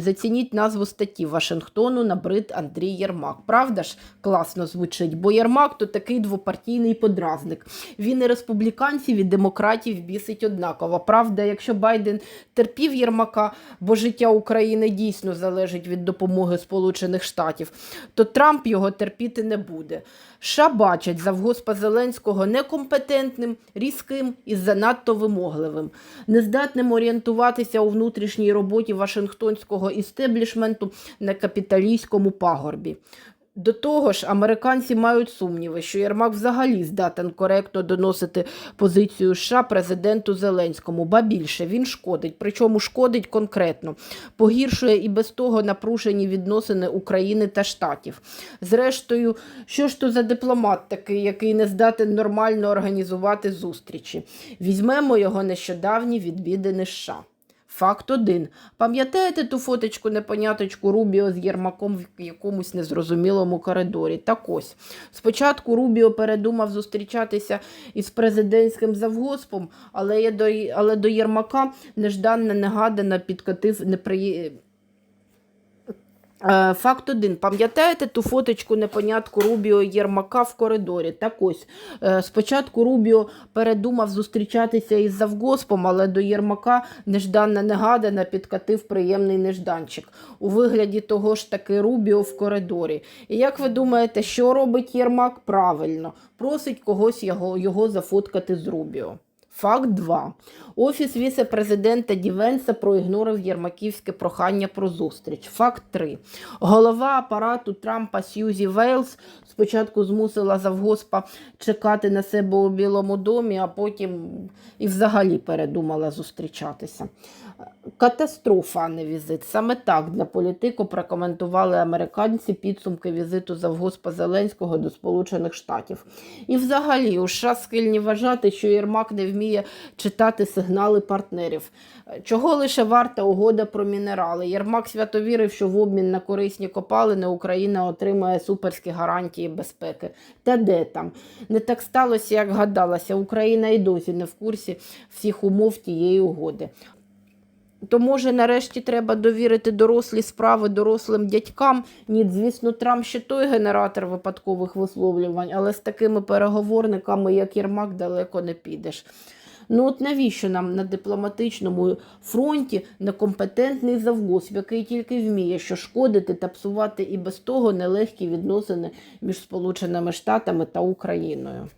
Зацініть назву статті Вашингтону набрид Андрій Єрмак. Правда ж класно звучить, бо Єрмак то такий двопартійний подразник. Він і республіканців, і демократів бісить однаково. Правда, якщо Байден терпів Єрмака, бо життя України дійсно залежить від допомоги Сполучених Штатів, то Трамп його терпіти не буде. США бачать завгоспа Зеленського некомпетентним, різким і занадто вимогливим, нездатним орієнтуватися у внутрішній роботі Вашингтонського істеблішменту на капіталійському пагорбі. До того ж, американці мають сумніви, що Єрмак взагалі здатен коректно доносити позицію США президенту Зеленському, ба більше він шкодить, причому шкодить конкретно, погіршує і без того напружені відносини України та Штатів. Зрештою, що ж то за дипломат такий, який не здатен нормально організувати зустрічі? Візьмемо його нещодавні відвідини США. Факт один. Пам'ятаєте ту фоточку непоняточку Рубіо з Єрмаком в якомусь незрозумілому коридорі? Так ось. Спочатку Рубіо передумав зустрічатися із президентським завгоспом, але, я до, але до Єрмака нежданно негадано підкотив неприє... Е, Факт один. Пам'ятаєте ту фоточку непонятку Рубіо Єрмака в коридорі? Так ось. е, Спочатку Рубіо передумав зустрічатися із завгоспом, але до Єрмака нежданно негадано підкатив приємний нежданчик у вигляді того ж таки Рубіо в коридорі. І як ви думаєте, що робить Єрмак? Правильно, просить когось його, його зафоткати з Рубіо. Факт 2. Офіс віце-президента Дівенса проігнорив єрмаківське прохання про зустріч. Факт 3. Голова апарату Трампа Сьюзі Вейлс спочатку змусила завгоспа чекати на себе у Білому домі, а потім і взагалі передумала зустрічатися. Катастрофа, а не візит. Саме так для політику прокоментували американці підсумки візиту завгоспа Зеленського до Сполучених Штатів. І взагалі у США схильні вважати, що Єрмак не вміє читати сигнали партнерів. Чого лише варта угода про мінерали? Єрмак свято вірив, що в обмін на корисні копалини Україна отримає суперські гарантії безпеки. Та де там? Не так сталося, як гадалося. Україна і досі не в курсі всіх умов тієї угоди. То може нарешті треба довірити дорослі справи дорослим дядькам. Ні, звісно, Трамп ще той генератор випадкових висловлювань, але з такими переговорниками, як Єрмак, далеко не підеш. Ну от навіщо нам на дипломатичному фронті некомпетентний завгосп, який тільки вміє, що шкодити та псувати і без того нелегкі відносини між Сполученими Штатами та Україною?